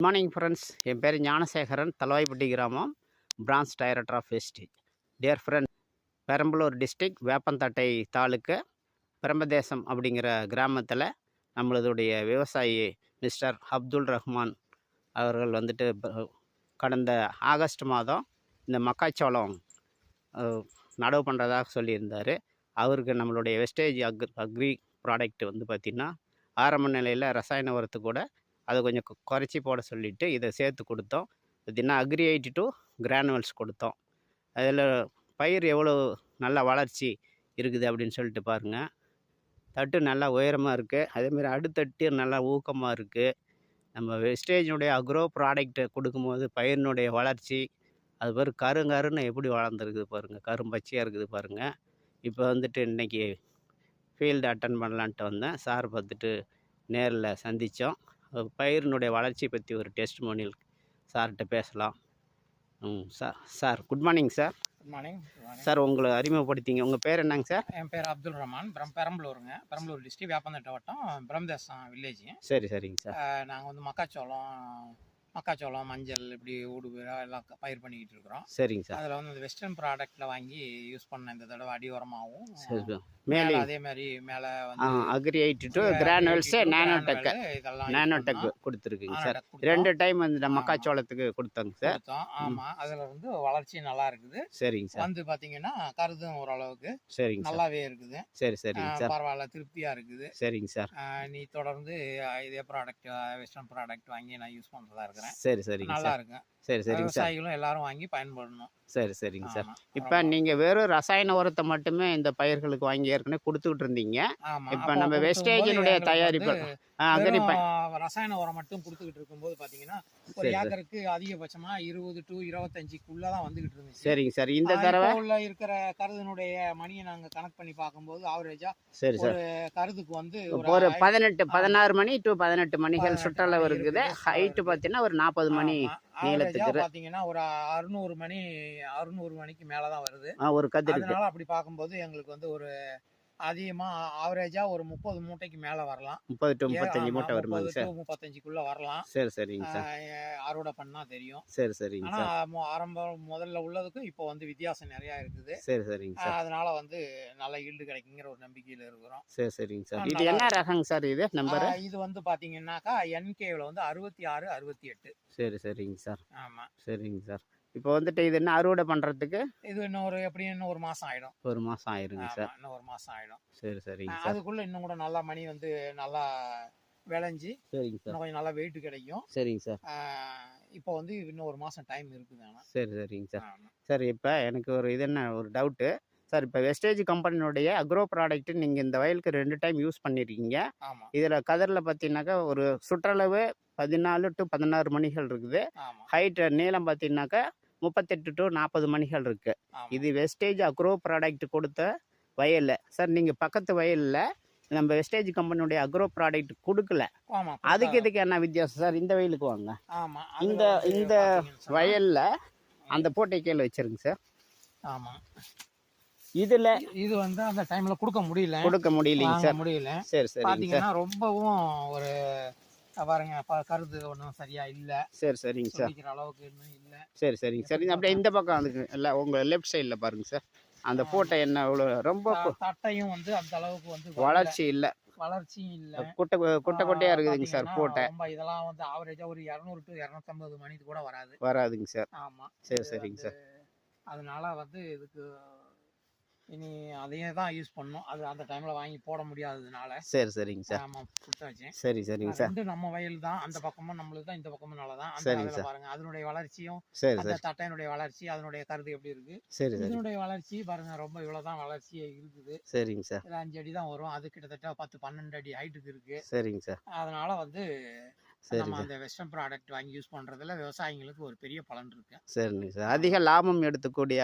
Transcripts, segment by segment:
Good morning friends என் பேர் ஞானசேகரன். தலவாய்ப்பட்டி கிராமம். Branch director of Vestige dear friend Perambalur district Veppanthattai taluk Brahmadesam அப்படிங்கிற கிராமத்தில் நம்மளதுடைய விவசாயி மிஸ்டர் அப்துல் ரஹ்மான் அவர்கள் வந்துட்டு கடந்த ஆகஸ்ட் மாதம் இந்த மக்காச்சோளம் நடவு பண்ணுறதாக சொல்லியிருந்தார். அவருக்கு நம்மளுடைய வெஸ்டேஜ் அக் அக்ரி ப்ராடக்ட் வந்து பார்த்திங்கன்னா ஆரம்ப நிலையில் ரசாயன உரத்து கூட அதை கொஞ்சம் குறைச்சி போட சொல்லிவிட்டு இதை சேர்த்து கொடுத்தோம். பார்த்திங்கன்னா அக்ரி எயிட்டி டூ கிரானுவல்ஸ் கொடுத்தோம். அதில் பயிர் எவ்வளோ நல்ல வளர்ச்சி இருக்குது அப்படின்னு சொல்லிட்டு பாருங்கள் தட்டு நல்லா உயரமாக இருக்குது அதேமாதிரி அடுத்தட்டு நல்லா ஊக்கமாக இருக்குது நம்ம வெஸ்டேஜினுடைய அக்ரோ ப்ராடக்ட்டை கொடுக்கும்போது பயிரினுடைய வளர்ச்சி அது பேர் கருங்கருன்னு எப்படி வளர்ந்துருக்குது பாருங்கள் கரும்பச்சையாக இருக்குது பாருங்கள் இப்போ வந்துட்டு இன்றைக்கி ஃபீல்டு அட்டன் பண்ணலான்ட்டு வந்தேன். சார் பார்த்துட்டு நேரில் சந்தித்தோம் பயிரினுடைய வளர்ச்சி பற்றி ஒரு டெஸ்ட் மோனியல் சார்கிட்ட பேசலாம். ம் sir sir good morning sir good morning sir உங்களை அறிமுகப்படுத்திங்க உங்கள் பேர் என்னங்க சார்? என் பேர் அப்துல் ரஹ்மான். பெரம் பெரம்பலூருங்க. பெரம்பலூர் டிஸ்ட்ரிக்ட் வேப்பந்தட்டை வட்டம் பிரம்மதேசம் வில்லேஜ் சரி சரிங்க சார். நாங்கள் வந்து மக்காச்சோளம் மக்காச்சோளம் மஞ்சள் இப்படி ஊடுபயிரா எல்லாம் பயிர் பண்ணிக்கிட்டு இருக்கிறோம். சரிங்க சார். அதில் வந்து இந்த வெஸ்டர்ன் ப்ராடக்ட்டில் வாங்கி யூஸ் பண்ண இந்த தடவை அடி உரமாகவும் மேலே அதே மாதிரி மேலே வந்து அக்ரி எயிட்டி டூ கிரானுவல்ஸு இதெல்லாம் நானோடெக் கொடுத்துருக்குங்க சார். ரெண்டு டைம் வந்து மக்காச்சோளத்துக்கு கொடுத்தோங்க சார். ஆமாம் அதில் வந்து வளர்ச்சி நல்லா இருக்குது. சரிங்க சார். வந்து பார்த்தீங்கன்னா கருதும் ஓரளவுக்கு சரிங்க சார். நல்லாவே இருக்குது. சரி சரிங்க சார். பரவாயில்ல திருப்தியாக இருக்குது. சரிங்க சார். நீ தொடர்ந்து இதே ப்ராடக்ட் வெஸ்டர்ன் ப்ராடக்ட் வாங்கி நான் யூஸ் பண்ணுறதா இருக்கிறேன் சரி சரிங்க நல்லா சார். இருக்கும் சரி சரிங்க சார். விவசாயிகளும் எல்லாரும் வாங்கி பயன்படணும். சரி சரிங்க சார். ஆமா. இப்போ நீங்கள் வெறும் ரசாயன உரத்தை மட்டுமே இந்த பயிர்களுக்கு வாங்கி ஏற்கனவே கொடுத்துக்கிட்டு இருந்தீங்க. ஆமா. இப்ப அப்போ நம்ம கொடுக்கும்போது வெஸ்டேஜினுடைய எங்களுக்கு தயாரிப்பு. வந்து அக்ரி ப வெறும் ரசாயன உரம் மட்டும் கொடுத்துக்கிட்டு இருக்கும்போது பாத்தீங்கன்னா ஒரு சரி சார். ஏக்கருக்கு அதிகபட்சமா இருபது டு இருபத்தஞ்சுக்குள்ள தான் வந்துகிட்டு இருந்துச்சு. சரிங்க சார். இந்த ஆஹ் தடவை? இப்போ உள்ள இருக்கிற கருதினுடைய மணியை நாங்க கனெக்ட் பண்ணி பார்க்கும்போது ஆவரேஜா சரி சார். கருதுக்கு வந்து ஒரு ஐ- பதினெட்டு பதினாறு மணி டு பதினெட்டு மணிகள் பதினெட்டு சுற்றளவு மணி இருக்குது. இருக்குது. ஹைட்டு பார்த்தீங்கன்னா ஒரு நாற்பது மணி. ஆமா. நீளத்துக்கு பாத்தீங்கன்னா ஒரு அறுநூறு மணி அறுநூறு மணிக்கு மேலதான் வருது. ஒரு கதிர் அதனால அப்படி பார்க்கும்போது எங்களுக்கு வந்து ஒரு அதிகமா ஆவரேஜா ஒரு முப்பது மூட்டைக்கு மேல வரலாம். முப்பது டு முப்பத்தஞ்சு மூட்டை வருமாங்க முப்பது சார். முப்பத்தஞ்சுக்குள்ள வரலாம். சரி சரிங்க சார். அறுவடை பண்ணா தெரியும். சரி சரிங்க ஆனா சார். மொ- ஆரம்பம் முதல்ல உள்ளதுக்கும் இப்போ வந்து வித்தியாசம் நிறைய இருக்குது. சரி சரிங்க சார். அதனால வந்து நல்ல ஈல்டு கிடைக்குங்கிற ஒரு நம்பிக்கையில இருக்கிறோம். சரி சரிங்க சார். இது என்ன ரகங்க சார் இது? நம்பரு? இது வந்து பாத்தீங்கன்னாக்கா என்கேவில் வந்து அறுபத்தி ஆறு அறுபத்தி எட்டு. சரி சரிங்க சார். ஆமா. சரிங்க சார். இப்போ வந்துட்டு இது என்ன அறுவடை பண்ணுறதுக்கு இது இன்னும் ஒரு எப்படி இன்னும் ஒரு மாசம் ஆயிடும். ஒரு மாதம் ஆயிருங்க சார். இன்னும் ஒரு மாசம் ஆயிடும். சரி சரிங்க சார். அதுக்குள்ள இன்னும் கூட நல்லா மணி வந்து நல்லா விளைஞ்சி சரிங்க சார். கொஞ்சம் நல்லா வெயிட் கிடைக்கும். சரிங்க சார். இப்போ வந்து இன்னும் ஒரு மாசம் டைம் இருக்குது ஆனா சரி சரிங்க சார். சார் இப்போ எனக்கு ஒரு இது என்ன ஒரு டவுட்டு சார் இப்போ வெஸ்டேஜ் கம்பெனியுடைய அக்ரோ ப்ராடக்ட் நீங்கள் இந்த வயலுக்கு ரெண்டு டைம் யூஸ் பண்ணியிருக்கீங்க இதில் கதரில் பார்த்தீங்கன்னாக்கா ஒரு சுற்றளவு பதினாலு டு பதினாறு மணிகள் இருக்குது. ஹைட் நீளம் பார்த்தீங்கன்னாக்கா முப்பத்தெட்டு டு நாற்பது மணிகள் இருக்குது இது வெஸ்டேஜ் அக்ரோ ப்ராடக்ட் கொடுத்த வயலில். சார் நீங்கள் பக்கத்து வயலில் நம்ம வெஸ்டேஜ் கம்பெனியுடைய அக்ரோ ப்ராடக்ட் கொடுக்கல. அதுக்கு இதுக்கு என்ன வித்தியாசம் சார் இந்த வயலுக்கு வாங்க. இந்த- இந்த வயலில் அந்த போட்டை கீழே வச்சிருங்க சார் ஆமா. இதில் இது வந்து அந்த டைம்ல கொடுக்க முடியல. கொடுக்க முடியலைங்க சார் முடியல. சரி சார் பாத்தீங்கன்னா ரொம்பவும் ஒரு பாருங்க கருது ஒன்றும் சரியா இல்ல. சரி சரிங்க சார். அளவுக்கு இன்னும் இல்ல. சரி சரிங்க சார். அப்படியே இந்த பக்கம் அதுக்கு இல்லை உங்கள் லெஃப்ட் சைடில் பாருங்க சார். அந்த போட்டை என்ன இவ்வளோ ரொம்ப தட்டையும் வந்து அந்த அளவுக்கு வந்து. வளர்ச்சி இல்லை. வளர்ச்சியும் இல்ல. குட்டை குட்டை குட்டையாக இருக்குதுங்க சார் போட்டை ரொம்ப இதெல்லாம் வந்து ஆவரேஜா ஒரு இரநூறு டு இரநூத்தம்பது மணிக்கு கூட வராது. வராதுங்க சார். ஆமா. சரி சரிங்க சார். அதனால வந்து இதுக்கு இனி அதையே தான் யூஸ் பண்ணணும். அது அந்த டைம்ல வாங்கி போட முடியாததுனால சரி சரிங்க சார். ஆமா கொடுத்தாச்சு சரி சரிங்க சார். ரெண்டு நம்ம வயல் தான். அந்த பக்கமும் நம்மளுக்கு தான் இந்த பக்கமும் நல்லதான் அந்த சரிங்க அதுல சார். பாருங்க அதனுடைய வளர்ச்சியும் சரி அந்த தட்டையினுடைய வளர்ச்சி அதனுடைய கருது எப்படி இருக்கு? சரி இதனுடைய வளர்ச்சி பாருங்க ரொம்ப இவ்வளவுதான் வளர்ச்சியே இருக்குது. சரிங்க சார். அஞ்சு அடி தான் வரும். அது கிட்டத்தட்ட பத்து பன்னெண்டு அடி ஹைட்டுக்கு இருக்கு. சரிங்க சார். அதனால வந்து நம்ம அந்த வெஸ்டர்ன் ப்ராடக்ட் வாங்கி யூஸ் பண்றதுல விவசாயிங்களுக்கு ஒரு பெரிய பலன் இருக்கு சரிங்க சார் அதிக லாபம் எடுத்துக்கூடிய.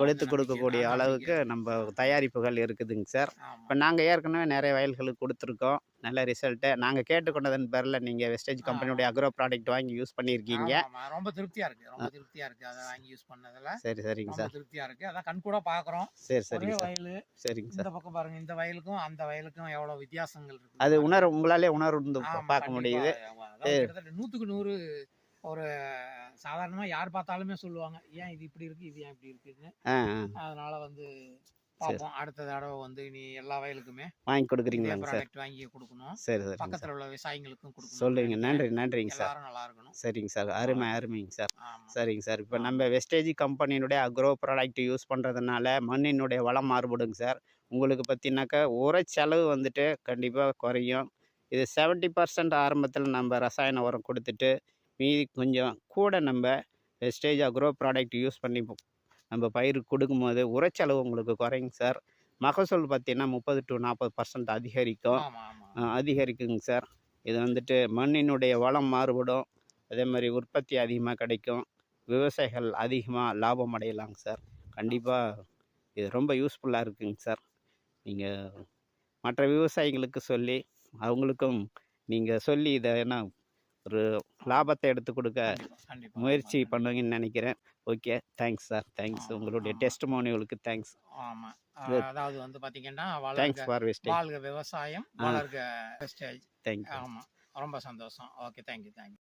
கொடுத்து கொடுக்கக்கூடிய அளவுக்கு. நம்ம தயாரிப்புகள் இருக்குதுங்க சார். இப்போ நாங்கள் ஏற்கனவே நிறைய வயல்களுக்கு கொடுத்துருக்கோம் நல்ல ரிசல்ட்டு. நாங்கள் கேட்டுக்கொண்டதன் பேரில் நீங்கள் வெஸ்டேஜ் கம்பெனியுடைய அக்ரோ ப்ராடக்ட் வாங்கி யூஸ் பண்ணியிருக்கீங்க. ரொம்ப திருப்தியா இருக்கு. ரொம்ப திருப்தியா இருக்கு. அதை வாங்கி யூஸ் பண்ணதுல சரி சரிங்க சார். திருப்தியா இருக்கு. அதான் கண் கூட பாக்குறோம். சரி சரிங்க சார். வயலு. சரிங்க சார். இந்த பக்கம் பாருங்க. இந்த வயலுக்கும் அந்த வயலுக்கும் எவ்வளவு வித்தியாசங்கள் இருக்கு அது உணர உங்களாலே உணர்ந்து பார்க்க. முடியுது. நூத்துக்கு நூறு ஒரு சாதாரணமா யார் பார்த்தாலுமே சொல்லுவாங்க ஏன் இது இப்படி இருக்கு? இது ஏன் இப்படி இருக்குன்னு? அதனால வந்து பார்ப்போம் அடுத்த தடவை வந்து நீ எல்லா வயலுக்குமே வாங்கி கொடுக்குறீங்களாங்க சார். வாங்கி கொடுக்கணும். சரி சார். பக்கத்துல உள்ள விவசாயிகளுக்கும் கொடுக்கணும். சொல்லுங்க நன்றி நன்றிங்க சார். நல்லா இருக்கணும். சரிங்க சார். அருமை அருமைங்க சார். சரிங்க சார். இப்போ நம்ம வெஸ்டேஜ் கம்பெனியினுடைய அக்ரோ ப்ராடக்ட் யூஸ் பண்ணுறதுனால மண்ணினுடைய வளம் மாறுபடுங்க சார். உங்களுக்கு பார்த்தீங்கன்னாக்கா உர செலவு வந்துட்டு கண்டிப்பாக குறையும். இது செவன்ட்டி பர்சன்ட் ஆரம்பத்தில் நம்ம ரசாயன உரம் கொடுத்துட்டு மீதி கொஞ்சம் கூட நம்ம வெஸ்டேஜ் அக்ரோ ப்ராடக்ட் யூஸ் பண்ணி நம்ம பயிருக்கு கொடுக்கும்போது உரச்செலவு உங்களுக்கு குறையுங்க சார். மகசூல் பார்த்தீங்கன்னா முப்பது டு நாற்பது பர்சன்ட் அதிகரிக்கும். அதிகரிக்குங்க சார். இது வந்துட்டு மண்ணினுடைய வளம் மாறுபடும். அதே மாதிரி உற்பத்தி அதிகமாக கிடைக்கும். விவசாயிகள் அதிகமாக லாபம் அடையலாங்க சார். கண்டிப்பாக இது ரொம்ப யூஸ்ஃபுல்லாக இருக்குங்க சார். நீங்கள் மற்ற விவசாயிகளுக்கு சொல்லி அவங்களுக்கும் நீங்கள் சொல்லி இதை என்ன ஒரு லாபத்தை எடுத்து கொடுக்க. முயற்சி பண்ணுவீங்கன்னு நினைக்கிறேன். ஓகே தேங்க்ஸ் சார் தேங்க்ஸ் உங்களுடைய. டெஸ்ட் மோனியலுக்கு தேங்க்ஸ் ஆமா. Good. அதாவது வந்து பாத்தீங்கன்னா தேங்க்ஸ் ஃபார் வெஸ்டேஜ் வாழ்க விவசாயம். வளர்க வெஸ்டேஜ் தேங்க்யூ ஆமா ரொம்ப சந்தோஷம். Okay thank you thank you